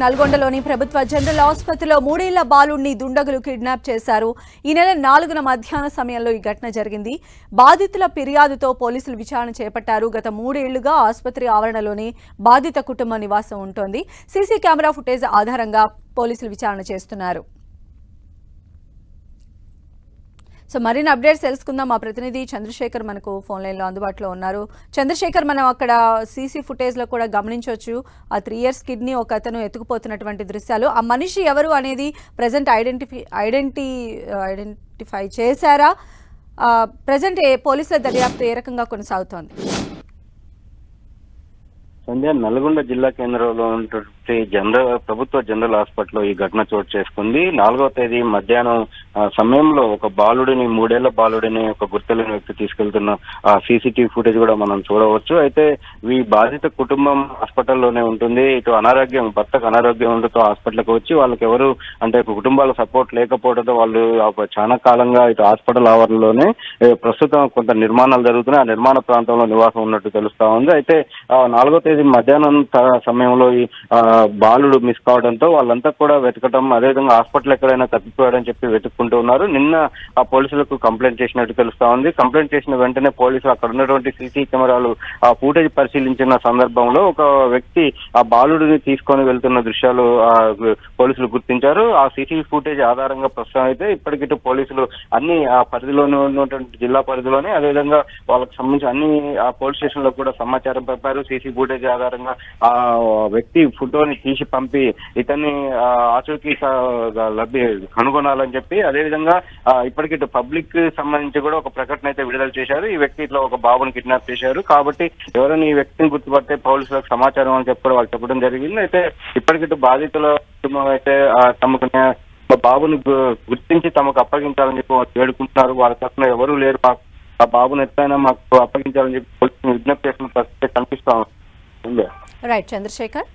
నల్గొండలోని ప్రభుత్వ జనరల్ ఆసుపత్రిలో మూడేళ్ళ బాలుడిని దుండగులు కిడ్నాప్ చేశారు. ఈ నెల నాలుగున మధ్యాహ్న సమయంలో ఈ ఘటన జరిగింది. బాధితుల ఫిర్యాదుతో పోలీసులు విచారణ చేపట్టారు. గత మూడేళ్ళుగా ఆసుపత్రి ఆవరణలోనే బాధిత కుటుంబ నివాసం ఉంటోంది. సీసీ కెమెరా ఫుటేజ్ ఆధారంగా పోలీసులు విచారణ చేస్తున్నారు. సో మరిన్ని అప్డేట్స్ తెలుసుకుందాం. మా ప్రతినిధి చంద్రశేఖర్ మనకు ఫోన్ లైన్లో అందుబాటులో ఉన్నారు. చంద్రశేఖర్ మనం అక్కడ సీసీ ఫుటేజ్లో కూడా గమనించవచ్చు. ఆ త్రీ ఇయర్స్ కిడ్నీ ఒక అతను ఎత్తుకుపోతున్నటువంటి దృశ్యాలు. ఆ మనిషి ఎవరు అనేది ప్రజెంట్ ఐడెంటిఫై ఐడెంటి ఐడెంటిఫై చేశారా? ప్రజెంట్ ఏ పోలీసుల దర్యాప్తు ఏ రకంగా కొనసాగుతోంది? సంధ్య నల్గొండ జిల్లా కేంద్రంలో ఉన్నటువంటి జనరల్ ప్రభుత్వ జనరల్ హాస్పిటల్లో ఈ ఘటన చోటు చేసుకుంది. నాలుగో తేదీ మధ్యాహ్నం సమయంలో ఒక బాలుడిని మూడేళ్ళ బాలుడిని ఒక గుర్తులేని వ్యక్తి తీసుకెళ్తున్న ఆ సీసీటీవీ ఫుటేజ్ కూడా మనం చూడవచ్చు. అయితే ఈ బాధిత కుటుంబం హాస్పిటల్లోనే ఉంటుంది. ఇటు అనారోగ్యం భర్తకు అనారోగ్యం ఉండటంతో హాస్పిటల్కి వచ్చి వాళ్ళకి ఎవరు అంటే కుటుంబాల సపోర్ట్ లేకపోవడంతో వాళ్ళు చాలా కాలంగా ఇటు హాస్పిటల్ ఆవరణలోనే ప్రస్తుతం కొంత నిర్మాణాలు జరుగుతున్నాయి. ఆ నిర్మాణ ప్రాంతంలో నివాసం ఉన్నట్టు తెలుస్తా ఉంది. అయితే నాలుగో తేదీ మధ్యాహ్నం సమయంలో ఈ ఆ, బాలుడు మిస్ కావడంతో వాళ్ళంతా కూడా వెతకడం అదేవిధంగా హాస్పిటల్ ఎక్కడైనా తప్పిపోయాడని చెప్పి వెతుక్కుంటూ ఉన్నారు. నిన్న ఆ పోలీసులకు కంప్లైంట్ చేసినట్టు తెలుస్తా ఉంది. కంప్లైంట్ చేసిన వెంటనే పోలీసులు అక్కడ ఉన్నటువంటి సీసీ కెమెరాలు ఆ ఫూటేజ్ పరిశీలించిన సందర్భంలో ఒక వ్యక్తి ఆ బాలుడిని తీసుకొని వెళ్తున్న దృశ్యాలు ఆ, పోలీసులు గుర్తించారు. ఆ సీసీ ఫుటేజ్ ఆధారంగా ప్రస్తుతం అయితే ఇప్పటికిటు పోలీసులు అన్ని ఆ పరిధిలోనే ఉన్నటువంటి జిల్లా పరిధిలోనే అదేవిధంగా వాళ్ళకి సంబంధించి అన్ని ఆ పోలీస్ స్టేషన్లో కూడా సమాచారం పంపారు. సీసీ ఫుటేజ్ ఆధారంగా ఆ వ్యక్తి ఫోటోని తీసి పంపి ఇతన్ని ఆచూకీ లబ్ధి కనుగొనాలని చెప్పి అదేవిధంగా ఇప్పటికి ఇప్పటికిటు పబ్లిక్ సంబంధించి కూడా ఒక ప్రకటన అయితే విడుదల చేశారు. ఈ వ్యక్తి ఇట్లా ఒక బాబుని కిడ్నాప్ చేశారు. కాబట్టి ఎవరైనా ఈ వ్యక్తిని గుర్తుపడితే పోలీసులకు సమాచారం అని చెప్పి వాళ్ళు చెప్పడం జరిగింది. అయితే ఇప్పటికిటు బాధితుల కుటుంబం అయితే తమకు బాబుని గుర్తించి తమకు అప్పగించాలని చెప్పి వాళ్ళు వేడుకుంటున్నారు. వాళ్ళ తరఫున ఎవరూ లేరు. మాకు ఆ బాబుని ఎట్లయినా మాకు అప్పగించాలని చెప్పి పోలీసులు విజ్ఞప్తి చేసిన పరిస్థితి కనిపిస్తా ఉంది. రైట్ చంద్రశేఖర్